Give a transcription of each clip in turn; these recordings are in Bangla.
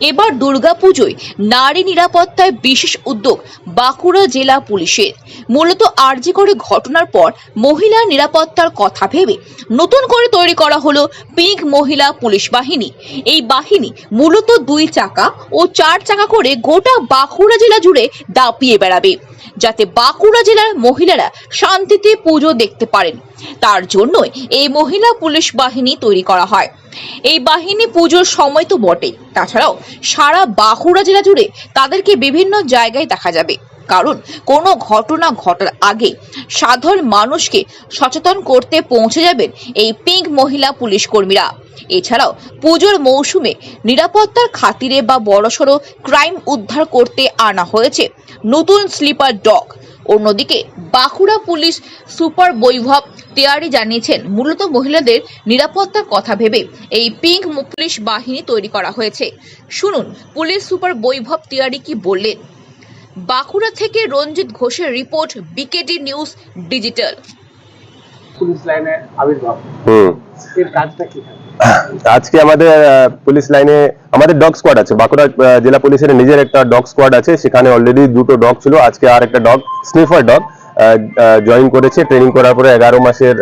এবার দুর্গাপুজোয় নারী নিরাপত্তায় বিশেষ উদ্যোগ বাঁকুড়া জেলা পুলিশের। মূলত আরজি করে ঘটনার পর মহিলা নিরাপত্তার কথা ভেবে নতুন করে তৈরি করা হলো পিঙ্ক মহিলা পুলিশ বাহিনী। এই বাহিনী মূলত দুই চাকা ও চার চাকা করে গোটা বাঁকুড়া জেলা জুড়ে দাপিয়ে বেড়াবে। যাতে বাঁকুড়া জেলার মহিলারা শান্তিতে পুজো দেখতে পারেন। তার জন্যই এই মহিলা পুলিশ বাহিনী তৈরি করা হয়। এই বাহিনী পুজোর সময় তো বটেই। তাছাড়াও সারা বাঁকুড়া জেলা জুড়ে তাদেরকে বিভিন্ন জায়গায় দেখা যাবে। কারণ কোনো ঘটনা ঘটার আগে সাধারণ মানুষকে সচেতন করতে পৌঁছে যাবেন এই পিঙ্ক মহিলা পুলিশ কর্মীরা। এছাড়াও পুজোর মৌসুমে নিরাপত্তার খাতিরে বা বড়সড় ক্রাইম উদ্ধার করতে আনা হয়েছে নতুন স্লিপার ডগ। অন্যদিকে বাঁকুড়া পুলিশ সুপার বৈভব তিয়ারি জানিয়েছেন মূলত মহিলাদের নিরাপত্তার কথা ভেবে এই পিঙ্ক পুলিশ বাহিনী তৈরি করা হয়েছে। শুনুন পুলিশ সুপার বৈভব তিয়ারি কি বললেন? বাঁকুড়া থেকে রঞ্জিত ঘোষের report BKD news digital. Police লাইনে আবির্ভাব। আজকে আমাদের পুলিশ লাইনে, আমাদের ডগ স্কোয়াড আছে। বাঁকুড়া জেলা পুলিশের নিজের একটা ডগ স্কোয়াড আছে। সেখানে অলরেডি দুটো ডগ ছিল। আজকে আর একটা ডগ স্নিফার ডগ জয়েন করেছে। ট্রেনিং করার পরে এগারো মাসের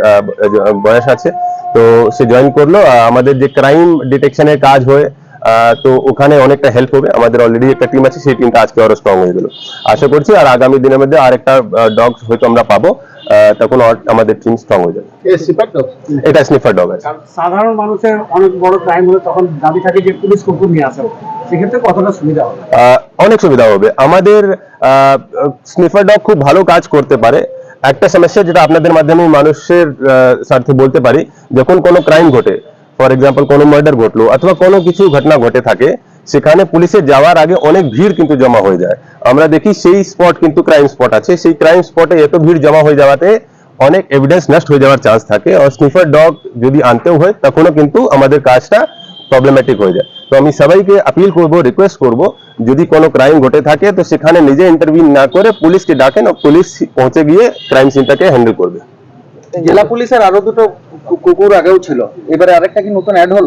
বয়স আছে। তো সে জয়েন করল। আমাদের যে ক্রাইম ডিটেকশনের কাজ হয় তো ওখানে অনেকটা হেল্প হবে। আমাদের অলরেডি একটা টিম আছে সেই টিমটা আজকে আরও স্ট্রং হয়ে গেল। আশা করছি আর আগামী দিনের মধ্যে আর একটা ডগ হয়তো আমরা পাবো আহ, তখন আমাদের টিম স্ট্রং হয়ে যাবে। এটা স্নিফার ডগ আছে। সাধারণ মানুষের অনেক বড় ক্রাইম হলে তখন দাবি থাকে যে পুলিশ কুকুর নিয়ে আসে। সেক্ষেত্রে কতটা সুবিধা হবে? আহ, অনেক সুবিধা হবে। আমাদের স্নিফার ডগ খুব ভালো কাজ করতে পারে। একটা সমস্যা যেটা আপনাদের মাধ্যমে মানুষের আহ, স্বার্থে বলতে পারি যখন কোনো ক্রাইম ঘটে ফর এক্সাম্পল কোনো মার্ডার ঘটলো অথবা কোনো কিছু ঘটনা ঘটে থাকে, সেখানে পুলিশে যাওয়ার আগে অনেক ভিড় কিন্তু জমা হয়ে যায়। আমরা দেখি সেই স্পট কিন্তু ক্রাইম স্পট আছে। সেই ক্রাইম স্পটে এত ভিড় জমা হয়ে যাওয়াতে অনেক এভিডেন্স নষ্ট হয়ে যাওয়ার চান্স থাকে। আর স্নিফার ডগ যদি আনতেও হয়, তখনও কিন্তু আমাদের কাজটা প্রবলেমেটিক হয়ে যায়। তো আমি সবাইকে আপিল করব রিকোয়েস্ট করব, যদি কোনো ক্রাইম ঘটে থাকে, তো সেখানে নিজে ইন্টারভিউ না করে পুলিশকে ডাকেন পুলিশ পৌঁছে গিয়ে ক্রাইম সিনটাকে হ্যান্ডেল করবে। জেলা পুলিশের আরও দুটো কুকুর আগেও ছিল। এবারে আরেকটা কি নতুন অ্যাড হলো?